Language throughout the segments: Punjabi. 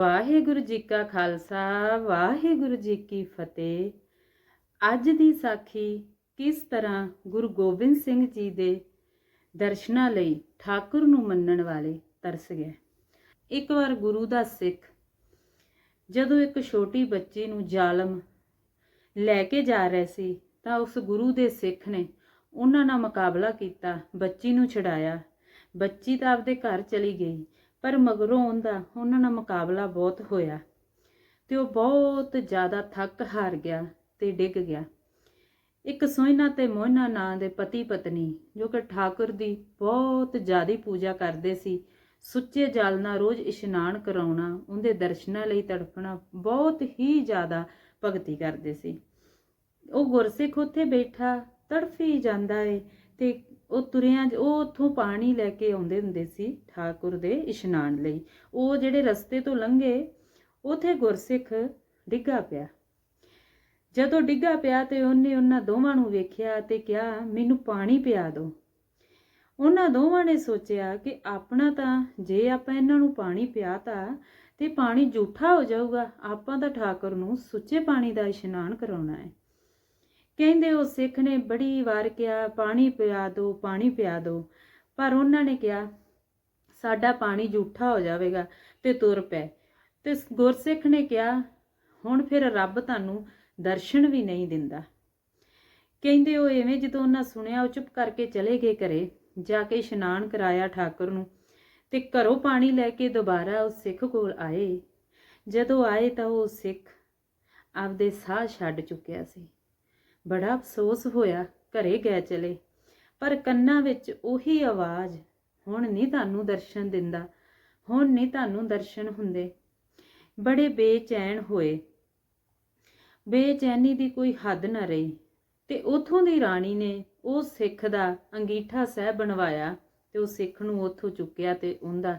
ਵਾਹਿਗੁਰੂ ਜੀ ਕਾ ਖਾਲਸਾ, ਵਾਹਿਗੁਰੂ ਜੀ ਕੀ ਫਤਿਹ। ਅੱਜ ਦੀ ਸਾਖੀ ਕਿਸ ਤਰ੍ਹਾਂ ਗੁਰੂ ਗੋਬਿੰਦ ਸਿੰਘ ਜੀ ਦੇ ਦਰਸ਼ਨਾਂ ਲਈ ਠਾਕੁਰ ਨੂੰ ਮੰਨਣ ਵਾਲੇ ਤਰਸ ਗਏ। ਇੱਕ ਵਾਰ ਗੁਰੂ ਦਾ ਸਿੱਖ ਜਦੋਂ ਇੱਕ ਛੋਟੀ ਬੱਚੀ ਨੂੰ ਜ਼ਾਲਮ ਲੈ ਕੇ ਜਾ ਰਹੇ ਸੀ ਤਾਂ ਉਸ ਗੁਰੂ ਦੇ ਸਿੱਖ ਨੇ ਉਹਨਾਂ ਨਾਲ ਮੁਕਾਬਲਾ ਕੀਤਾ, ਬੱਚੀ ਨੂੰ ਛਡਾਇਆ। ਬੱਚੀ ਤਾਂ ਆਪਦੇ ਘਰ ਚਲੀ ਗਈ। ਪਰ ਮਗਰੋਂ ਉਹਦਾ, ਉਹਨਾਂ ਨਾਲ ਮੁਕਾਬਲਾ ਬਹੁਤ ਹੋਇਆ ਤੇ ਉਹ ਬਹੁਤ ਜ਼ਿਆਦਾ ਥੱਕ ਹਾਰ ਗਿਆ ਤੇ ਡਿੱਗ ਗਿਆ। ਇੱਕ ਸੋਹਣਾ ਤੇ ਮੋਹਨਾ ਨਾਂ ਦੇ ਪਤੀ ਪਤਨੀ, ਜੋ ਕਿ ਠਾਕੁਰ ਦੀ ਬਹੁਤ ਜ਼ਿਆਦੀ ਪੂਜਾ ਕਰਦੇ ਸੀ, ਸੁੱਚੇ ਜਲ ਨਾਲ ਰੋਜ਼ ਇਸ਼ਨਾਨ ਕਰਾਉਣਾ, ਉਹਦੇ ਦਰਸ਼ਨਾਂ ਲਈ ਤੜਫਣਾ, ਬਹੁਤ ਹੀ ਜ਼ਿਆਦਾ ਭਗਤੀ ਕਰਦੇ ਸੀ। ਉਹ ਗੁਰਸਿੱਖ ਉੱਥੇ ਬੈਠਾ, ਤੜਫੀ ਜਾਂਦਾ ਏ ਤੇ ਉਹ ਤੁਰਿਆਂ ਉਹ ਉੱਥੋਂ ਪਾਣੀ ਲੈ ਕੇ ਆਉਂਦੇ ਹੁੰਦੇ ਸੀ ਠਾਕੁਰ ਦੇ ਇਸ਼ਨਾਨ ਲਈ। ਉਹ ਜਿਹੜੇ ਰਸਤੇ ਤੋਂ ਲੰਘੇ, ਉਥੇ ਗੁਰਸਿੱਖ ਡਿੱਗਾ ਪਿਆ। ਜਦੋਂ ਡਿੱਗਾ ਪਿਆ ਤੇ ਉਹਨੇ ਉਹਨਾਂ ਦੋਵਾਂ ਨੂੰ ਵੇਖਿਆ ਤੇ ਕਿਹਾ, ਮੈਨੂੰ ਪਾਣੀ ਪਿਆ ਦਿਓ। ਉਹਨਾਂ ਦੋਵਾਂ ਨੇ ਸੋਚਿਆ ਕਿ ਆਪਣਾ ਤਾਂ, ਜੇ ਆਪਾਂ ਇਹਨਾਂ ਨੂੰ ਪਾਣੀ ਪਿਆਤਾ ਤੇ ਪਾਣੀ ਝੂਠਾ ਹੋ ਜਾਊਗਾ, ਆਪਾਂ ਤਾਂ ਠਾਕੁਰ ਨੂੰ ਸੁੱਚੇ ਪਾਣੀ ਦਾ ਇਸ਼ਨਾਨ ਕਰਾਉਣਾ ਹੈ। ਕਹਿੰਦੇ ਉਹ ਸਿੱਖ ਨੇ ਬੜੀ ਵਾਰ ਕਿਹਾ, ਪਾਣੀ ਪਿਆ ਦਿਓ ਪਾਣੀ ਪਿਆ ਦਿਓ ਪਰ ਉਹਨਾਂ ਨੇ ਕਿਹਾ, ਸਾਡਾ ਪਾਣੀ ਝੂਠਾ ਹੋ ਜਾਵੇਗਾ ਤੇ ਤੁਰ ਪਏ ਤੇ ਗੁਰਸਿੱਖ ਨੇ ਕਿਹਾ, ਹੁਣ ਫਿਰ ਰੱਬ ਤੁਹਾਨੂੰ ਦਰਸ਼ਨ ਵੀ ਨਹੀਂ ਦਿੰਦਾ। ਕਹਿੰਦੇ ਉਹ ਐਵੇਂ ਜਦੋਂ ਉਹਨਾਂ ਸੁਣਿਆ, ਉਹ ਚੁੱਪ ਕਰਕੇ ਚਲੇ ਗਏ ਘਰੇ, ਜਾ ਕੇ ਇਸ਼ਨਾਨ ਕਰਾਇਆ ਠਾਕੁਰ ਨੂੰ ਤੇ ਘਰੋਂ ਪਾਣੀ ਲੈ ਕੇ ਦੁਬਾਰਾ ਉਸ ਸਿੱਖ ਕੋਲ ਆਏ। ਜਦੋਂ ਆਏ ਤਾਂ ਉਹ ਸਿੱਖ ਆਪਦੇ ਸਾਹ ਛੱਡ ਚੁੱਕਿਆ ਸੀ। ਬੜਾ ਅਫਸੋਸ ਹੋਇਆ ਘਰੇ ਗਏ ਚਲੇ। ਪਰ ਕੰਨਾਂ ਵਿੱਚ ਉਹੀ ਆਵਾਜ਼, ਹੁਣ ਨਹੀਂ ਤੁਹਾਨੂੰ ਦਰਸ਼ਨ ਦਿੰਦਾ, ਹੁਣ ਨਹੀਂ ਤੁਹਾਨੂੰ ਦਰਸ਼ਨ ਹੁੰਦੇ। ਬੜੇ ਬੇਚੈਨ ਹੋਏ। ਬੇਚੈਨੀ ਦੀ ਕੋਈ ਹੱਦ ਨਾ ਰਹੀ ਤੇ ਉਥੋਂ ਦੀ ਰਾਣੀ ਨੇ ਉਹ ਸਿੱਖ ਦਾ ਅੰਗੀਠਾ ਸਹਿ ਬਣਵਾਇਆ ਤੇ ਉਹ ਸਿੱਖ ਨੂੰ ਉਥੋਂ ਚੁੱਕਿਆ ਤੇ ਉਹਦਾ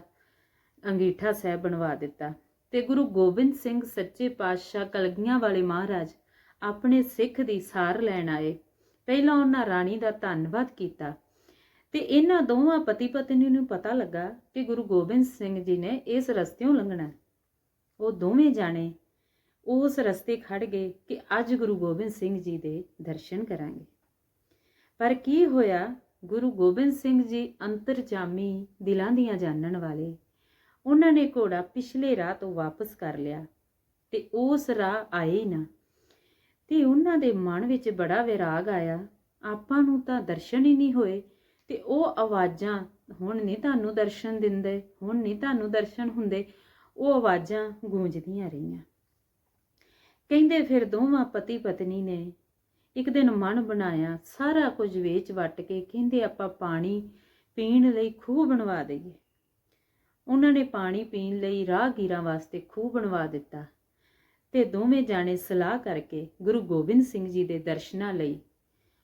ਅੰਗੀਠਾ ਸਹਿ ਬਣਵਾ ਦਿੱਤਾ। ਤੇ ਗੁਰੂ ਗੋਬਿੰਦ ਸਿੰਘ ਸੱਚੇ ਪਾਤਸ਼ਾਹ ਕਲਗੀਆਂ ਵਾਲੇ ਮਹਾਰਾਜ ਆਪਣੇ ਸਿੱਖ ਦੀ ਸਾਰ ਲੈਣ ਆਏ। ਪਹਿਲਾਂ ਉਹਨਾਂ ਰਾਣੀ ਦਾ ਧੰਨਵਾਦ ਕੀਤਾ ਤੇ ਇਹਨਾਂ ਦੋਵਾਂ ਪਤੀ ਪਤਨੀ ਨੂੰ ਪਤਾ ਲੱਗਾ ਕਿ ਗੁਰੂ ਗੋਬਿੰਦ ਸਿੰਘ ਜੀ ਨੇ ਇਸ ਰਸਤਿਓਂ ਲੰਘਣਾ। ਉਹ ਦੋਵੇਂ ਜਾਣੇ ਉਸ ਰਸਤੇ ਖੜ ਗਏ ਕਿ ਅੱਜ ਗੁਰੂ ਗੋਬਿੰਦ ਸਿੰਘ ਜੀ ਦੇ ਦਰਸ਼ਨ ਕਰਾਂਗੇ। ਪਰ ਕੀ ਹੋਇਆ? ਗੁਰੂ ਗੋਬਿੰਦ ਸਿੰਘ ਜੀ ਅੰਤਰਜਾਮੀ ਦਿਲਾਂ ਦੀਆਂ ਜਾਣਨ ਵਾਲੇ ਉਹਨਾਂ ਨੇ ਘੋੜਾ ਪਿਛਲੇ ਰਾਹ ਤੋਂ ਵਾਪਸ ਕਰ ਲਿਆ ਤੇ ਉਸ ਰਾਹ ਆਏ ਹੀ ਨਾ। ਤੇ ਉਹਨਾਂ ਦੇ ਮਨ ਵਿੱਚ ਬੜਾ ਵਿਰਾਗ ਆਇਆ। ਆਪਾਂ ਨੂੰ ਤਾਂ ਦਰਸ਼ਨ ਹੀ ਨਹੀਂ ਹੋਏ ਤੇ ਉਹ ਆਵਾਜ਼ਾਂ, ਹੁਣ ਨਹੀਂ ਤੁਹਾਨੂੰ ਦਰਸ਼ਨ ਦਿੰਦੇ, ਹੁਣ ਨਹੀਂ ਤੁਹਾਨੂੰ ਦਰਸ਼ਨ ਹੁੰਦੇ, ਉਹ ਆਵਾਜ਼ਾਂ ਗੂੰਜਦੀਆਂ ਰਹੀਆਂ। ਕਹਿੰਦੇ ਫਿਰ ਦੋਵਾਂ ਪਤੀ ਪਤਨੀ ਨੇ ਇੱਕ ਦਿਨ ਮਨ ਬਣਾਇਆ, ਸਾਰਾ ਕੁਝ ਵੇਚ ਵਟ ਕੇ ਕਹਿੰਦੇ ਆਪਾਂ ਪਾਣੀ ਪੀਣ ਲਈ ਖੂਹ ਬਣਵਾ ਦਈਏ। ਉਹਨਾਂ ਨੇ ਪਾਣੀ ਪੀਣ ਲਈ ਰਾਹਗੀਰਾਂ ਵਾਸਤੇ ਖੂਹ ਬਣਵਾ ਦਿੱਤਾ। ਤੇ ਦੋਵੇਂ ਜਾਣੇ ਸਲਾਹ ਕਰਕੇ ਗੁਰੂ ਗੋਬਿੰਦ ਸਿੰਘ ਜੀ ਦੇ ਦਰਸ਼ਨਾਂ ਲਈ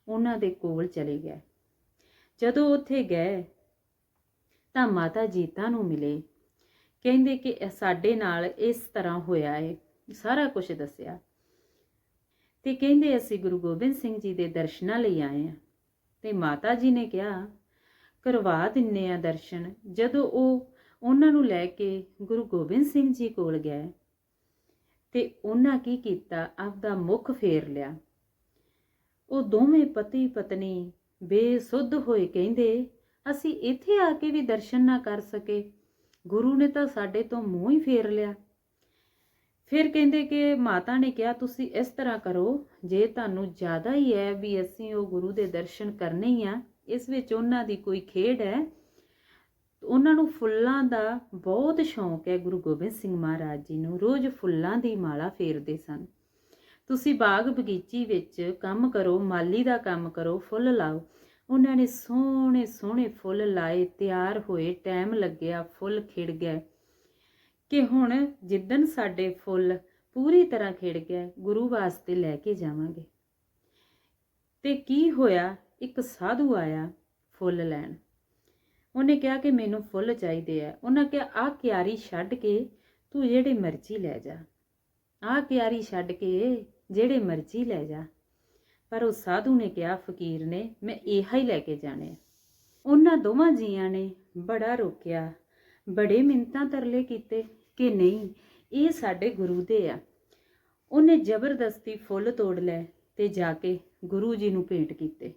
ਉਹਨਾਂ ਦੇ ਕੋਲ ਚਲੇ ਗਏ। ਜਦੋਂ ਉੱਥੇ ਗਏ ਤਾਂ ਮਾਤਾ ਜੀਤਾ ਨੂੰ ਮਿਲੇ। ਕਹਿੰਦੇ ਕਿ ਸਾਡੇ ਨਾਲ ਇਸ ਤਰ੍ਹਾਂ ਹੋਇਆ ਹੈ ਸਾਰਾ ਕੁਝ ਦੱਸਿਆ। ਤੇ ਕਹਿੰਦੇ ਅਸੀਂ ਗੁਰੂ ਗੋਬਿੰਦ ਸਿੰਘ ਜੀ ਦੇ ਦਰਸ਼ਨਾਂ ਲਈ ਆਏ ਆ ਤੇ ਮਾਤਾ ਜੀ ਨੇ ਕਿਹਾ, ਕਰਵਾ ਦਿੰਨੇ ਆ ਦਰਸ਼ਨ। ਜਦੋਂ ਉਹ ਉਹਨਾਂ ਨੂੰ ਲੈ ਕੇ ਗੁਰੂ ਗੋਬਿੰਦ ਸਿੰਘ ਜੀ ਕੋਲ ਗਏ ਤੇ ਉਹਨਾਂ ਕੀ ਕੀਤਾ? ਆਪਦਾ ਮੁਖ ਫੇਰ ਲਿਆ। ਉਹ ਦੋਵੇਂ ਪਤੀ ਪਤਨੀ ਬੇਸੁੱਧ ਹੋਏ ਕਹਿੰਦੇ, ਅਸੀਂ ਇੱਥੇ ਆ ਕੇ ਵੀ ਦਰਸ਼ਨ ਨਾ ਕਰ ਸਕੇ। ਗੁਰੂ ਨੇ ਤਾਂ ਸਾਡੇ ਤੋਂ ਮੂੰਹ ਹੀ ਫੇਰ ਲਿਆ। ਫਿਰ ਕਹਿੰਦੇ ਕਿ ਮਾਤਾ ਨੇ ਕਿਹਾ, ਤੁਸੀਂ ਇਸ ਤਰ੍ਹਾਂ ਕਰੋ, ਜੇ ਤੁਹਾਨੂੰ ਜ਼ਿਆਦਾ ਹੀ ਹੈ ਵੀ ਅਸੀਂ ਉਹ ਗੁਰੂ ਦੇ ਦਰਸ਼ਨ ਕਰਨੇ ਹੀ ਆ, ਇਸ ਵਿੱਚ ਉਹਨਾਂ ਦੀ ਕੋਈ ਖੇਡ ਹੈ ਉਹਨਾਂ ਨੂੰ ਫੁੱਲਾਂ ਦਾ ਬਹੁਤ ਸ਼ੌਂਕ ਹੈ ਗੁਰੂ ਗੋਬਿੰਦ ਸਿੰਘ ਮਹਾਰਾਜ ਜੀ ਨੂੰ, ਰੋਜ਼ ਫੁੱਲਾਂ ਦੀ ਮਾਲਾ ਫੇਰਦੇ ਸਨ। ਤੁਸੀਂ ਬਾਗ ਬਗੀਚੀ ਵਿੱਚ ਕੰਮ ਕਰੋ, ਮਾਲੀ ਦਾ ਕੰਮ ਕਰੋ, ਫੁੱਲ ਲਾਓ। ਉਹਨਾਂ ਨੇ ਸੋਹਣੇ ਸੋਹਣੇ ਫੁੱਲ ਲਾਏ, ਤਿਆਰ ਹੋਏ, ਟਾਈਮ ਲੱਗਿਆ, ਫੁੱਲ ਖਿੜ ਗਏ। ਕਿ ਹੁਣ ਜਿੱਦਨ ਸਾਡੇ ਫੁੱਲ ਪੂਰੀ ਤਰ੍ਹਾਂ ਖਿੜ ਗਏ, ਗੁਰੂ ਵਾਸਤੇ ਲੈ ਕੇ ਜਾਵਾਂਗੇ। ਤੇ ਕੀ ਹੋਇਆ? ਇੱਕ ਸਾਧੂ ਆਇਆ ਫੁੱਲ ਲੈਣ। ਉਹਨੇ ਕਿਹਾ ਕਿ ਮੈਨੂੰ ਫੁੱਲ ਚਾਹੀਦੇ ਆ। ਉਹਨਾਂ ਕਿਹਾ, ਆਹ ਕਿਆਰੀ ਛੱਡ ਕੇ ਤੂੰ ਜਿਹੜੇ ਮਰਜ਼ੀ ਲੈ ਜਾ। ਆਹ ਕਿਆਰੀ ਛੱਡ ਕੇ ਜਿਹੜੇ ਮਰਜ਼ੀ ਲੈ ਜਾ। ਪਰ ਉਹ ਸਾਧੂ ਨੇ ਕਿਹਾ, ਫਕੀਰ ਨੇ, ਮੈਂ ਇਹਾ ਹੀ ਲੈ ਕੇ ਜਾਣੇ ਆ। ਉਹਨਾਂ ਦੋਵਾਂ ਜੀਆਂ ਨੇ ਬੜਾ ਰੋਕਿਆ। ਬੜੇ ਮਿੰਤਾਂ ਤਰਲੇ ਕੀਤੇ ਕਿ ਨਹੀਂ, ਇਹ ਸਾਡੇ ਗੁਰੂ ਦੇ ਆ। ਉਹਨੇ ਜ਼ਬਰਦਸਤੀ ਫੁੱਲ ਤੋੜ ਲੈ ਤੇ ਜਾ ਕੇ ਗੁਰੂ ਜੀ ਨੂੰ ਭੇਂਟ ਕੀਤੇ।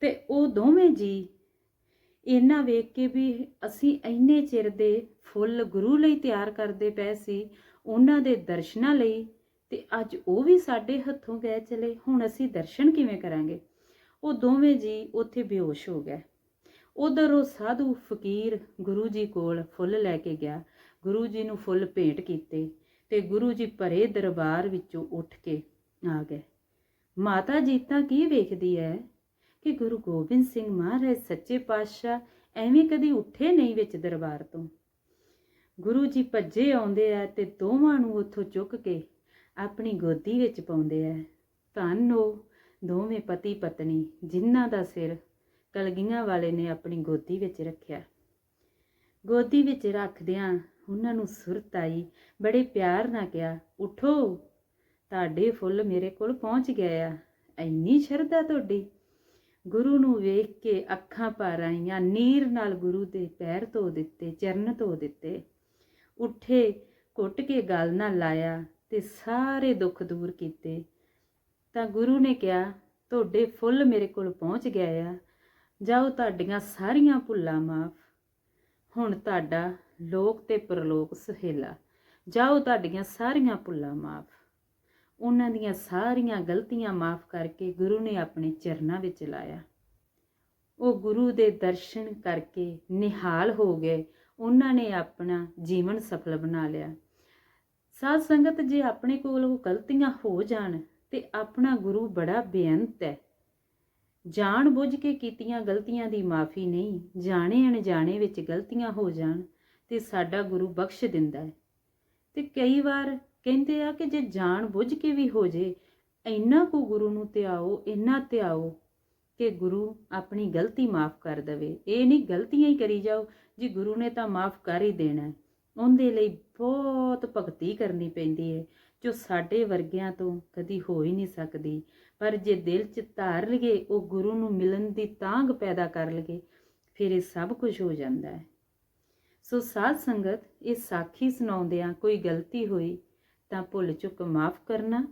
ਤੇ ਉਹ ਦੋਵੇਂ ਜੀ ਇਹਨਾਂ ਵੇਖ ਕੇ ਵੀ ਅਸੀਂ ਇੰਨੇ ਚਿਰ ਦੇ ਫੁੱਲ ਗੁਰੂ ਲਈ ਤਿਆਰ ਕਰਦੇ ਪਏ ਸੀ, ਉਹਨਾਂ ਦੇ ਦਰਸ਼ਨਾਂ ਲਈ, ਤੇ ਅੱਜ ਉਹ ਵੀ ਸਾਡੇ ਹੱਥੋਂ ਗਏ ਚਲੇ, ਹੁਣ ਅਸੀਂ ਦਰਸ਼ਨ ਕਿਵੇਂ ਕਰਾਂਗੇ? ਉਹ ਦੋਵੇਂ ਜੀ ਉੱਥੇ ਬੇਹੋਸ਼ ਹੋ ਗਏ। ਉਧਰ ਉਹ ਸਾਧੂ ਫਕੀਰ ਗੁਰੂ ਜੀ ਕੋਲ ਫੁੱਲ ਲੈ ਕੇ ਗਿਆ। ਗੁਰੂ ਜੀ ਨੂੰ ਫੁੱਲ ਭੇਂਟ ਕੀਤੇ ਤੇ ਗੁਰੂ ਜੀ ਭਰੇ ਦਰਬਾਰ ਵਿੱਚੋਂ ਉੱਠ ਕੇ ਆ ਗਏ। ਮਾਤਾ ਜੀ ਤਾਂ ਕੀ ਵੇਖਦੀ ਹੈ ਕਿ ਗੁਰੂ ਗੋਬਿੰਦ ਸਿੰਘ ਮਹਾਰਾਜ ਸੱਚੇ ਪਾਤਸ਼ਾਹ ਐਵੇਂ ਕਦੀ ਉੱਠੇ ਨਹੀਂ ਵਿੱਚ ਦਰਬਾਰ ਤੋਂ। ਗੁਰੂ ਜੀ ਭੱਜੇ ਆਉਂਦੇ ਆ ਤੇ ਦੋਵਾਂ ਨੂੰ ਉੱਥੋਂ ਚੁੱਕ ਕੇ ਆਪਣੀ ਗੋਦੀ ਵਿੱਚ ਪਾਉਂਦੇ ਆ। ਧੰਨ ਉਹ ਦੋਵੇਂ ਪਤੀ ਪਤਨੀ ਜਿਨ੍ਹਾਂ ਦਾ ਸਿਰ ਕਲਗੀਆਂ ਵਾਲੇ ਨੇ ਆਪਣੀ ਗੋਦੀ ਵਿੱਚ ਰੱਖਿਆ। ਗੋਦੀ ਵਿੱਚ ਰੱਖਦਿਆਂ ਉਹਨਾਂ ਨੂੰ ਸੁਰਤ ਆਈ, ਬੜੇ ਪਿਆਰ ਨਾਲ ਕਿਹਾ, ਉਠੋ, ਤੁਹਾਡੇ ਫੁੱਲ ਮੇਰੇ ਕੋਲ ਪਹੁੰਚ ਗਏ ਆ। ਇੰਨੀ ਸ਼ਰਧਾ ਤੁਹਾਡੀ। ਗੁਰੂ ਨੂੰ ਵੇਖ ਕੇ ਅੱਖਾਂ ਭਰ ਆਈਆਂ, ਨੀਰ ਨਾਲ ਗੁਰੂ ਦੇ ਪੈਰ ਧੋ ਦਿੱਤੇ, ਚਰਨ ਧੋ ਦਿੱਤੇ। ਉੱਠੇ, ਘੁੱਟ ਕੇ ਗਲ ਨਾਲ ਲਾਇਆ ਤੇ ਸਾਰੇ ਦੁੱਖ ਦੂਰ ਕੀਤੇ। ਤਾਂ ਗੁਰੂ ਨੇ ਕਿਹਾ, ਤੁਹਾਡੇ ਫੁੱਲ ਮੇਰੇ ਕੋਲ ਪਹੁੰਚ ਗਏ ਆ। ਜਾਓ ਤੁਹਾਡੀਆਂ ਸਾਰੀਆਂ ਭੁੱਲਾਂ ਮਾਫ। ਹੁਣ ਤੁਹਾਡਾ ਲੋਕ ਤੇ ਪਰਲੋਕ ਸਹੇਲਾ। ਜਾਓ ਤੁਹਾਡੀਆਂ ਸਾਰੀਆਂ ਭੁੱਲਾਂ ਮਾਫ। ਉਹਨਾਂ ਦੀਆਂ ਸਾਰੀਆਂ ਗਲਤੀਆਂ ਮਾਫ ਕਰਕੇ ਗੁਰੂ ਨੇ ਆਪਣੇ ਚਰਨਾਂ ਵਿੱਚ ਲਾਇਆ। ਉਹ ਗੁਰੂ ਦੇ ਦਰਸ਼ਨ ਕਰਕੇ ਨਿਹਾਲ ਹੋ ਗਏ। ਉਹਨਾਂ ਨੇ ਆਪਣਾ ਜੀਵਨ ਸਫਲ ਬਣਾ ਲਿਆ। ਸਾਧ ਸੰਗਤ ਜੇ ਆਪਣੇ ਕੋਲ ਉਹ ਗਲਤੀਆਂ ਹੋ ਜਾਣ ਤੇ ਆਪਣਾ ਗੁਰੂ ਬੜਾ ਬੇਅੰਤ ਹੈ। ਜਾਣ ਬੁੱਝ ਕੇ ਕੀਤੀਆਂ ਗਲਤੀਆਂ ਦੀ ਮਾਫੀ ਨਹੀਂ, ਜਾਣੇ ਅਣਜਾਣੇ ਵਿੱਚ ਗਲਤੀਆਂ ਹੋ ਜਾਣ ਤੇ ਸਾਡਾ ਗੁਰੂ ਬਖਸ਼ ਦਿੰਦਾ ਹੈ। ਤੇ ਕਈ ਵਾਰ ਕਹਿੰਦੇ ਆ ਕਿ ਜੇ ਜਾਣ ਬੁੱਝ ਕੇ ਵੀ ਹੋ ਜੇ, ਇੰਨਾ ਕੁ ਗੁਰੂ ਨੂੰ ਧਿਆਓ, ਇੰਨਾ ਧਿਆਓ ਕਿ ਗੁਰੂ ਆਪਣੀ ਗਲਤੀ ਮਾਫ ਕਰ ਦੇਵੇ। ਇਹ ਨਹੀਂ ਗਲਤੀਆਂ ਹੀ ਕਰੀ ਜਾਓ, ਜੀ ਗੁਰੂ ਨੇ ਤਾਂ ਮਾਫ ਕਰ ਹੀ ਦੇਣਾ। ਉਹਦੇ ਲਈ ਬਹੁਤ ਭਗਤੀ ਕਰਨੀ ਪੈਂਦੀ ਹੈ, ਜੋ ਸਾਡੇ ਵਰਗਿਆਂ ਤੋਂ ਕਦੀ ਹੋ ਹੀ ਨਹੀਂ ਸਕਦੀ। ਪਰ ਜੇ ਦਿਲ 'ਚ ਧਾਰ ਲਈਏ ਉਹ ਗੁਰੂ ਨੂੰ ਮਿਲਣ ਦੀ ਤਾਂਗ ਪੈਦਾ ਕਰ ਲਈਏ ਫਿਰ ਇਹ ਸਭ ਕੁਝ ਹੋ ਜਾਂਦਾ ਹੈ। ਸੋ ਸਾਧ ਸੰਗਤ, ਇਹ ਸਾਖੀ ਸੁਣਾਉਂਦਿਆਂ ਕੋਈ ਗਲਤੀ ਹੋਈ ਤਾਂ ਭੁੱਲ ਚੁੱਕ ਮਾਫ ਕਰਨਾ।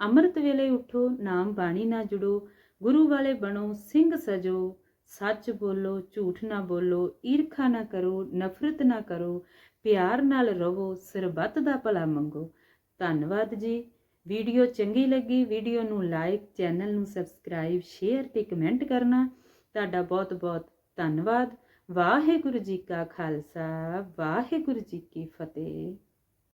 ਅੰਮ੍ਰਿਤ ਵੇਲੇ ਉਠੋ, ਨਾਮ ਬਾਣੀ ਨਾ ਜੁੜੋ। ਗੁਰੂ ਵਾਲੇ ਬਣੋ, ਸਿੰਘ ਸਜੋ। ਸੱਚ ਬੋਲੋ, ਝੂਠ ਨਾ ਬੋਲੋ, ਈਰਖਾ ਨਾ ਕਰੋ, ਨਫ਼ਰਤ ਨਾ ਕਰੋ। ਪਿਆਰ ਨਾਲ ਰਹੋ, ਸਰਬੱਤ ਦਾ ਭਲਾ ਮੰਗੋ। ਧੰਨਵਾਦ ਜੀ। ਵੀਡੀਓ ਚੰਗੀ ਲੱਗੀ, ਵੀਡੀਓ ਨੂੰ ਲਾਈਕ, ਚੈਨਲ ਨੂੰ ਸਬਸਕ੍ਰਾਈਬ, ਸ਼ੇਅਰ ਤੇ ਕਮੈਂਟ ਕਰਨਾ। ਤੁਹਾਡਾ ਬਹੁਤ ਬਹੁਤ ਧੰਨਵਾਦ। ਵਾਹਿਗੁਰੂ ਜੀ ਕਾ ਖਾਲਸਾ, ਵਾਹਿਗੁਰੂ ਜੀ ਕੀ ਫਤਿਹ।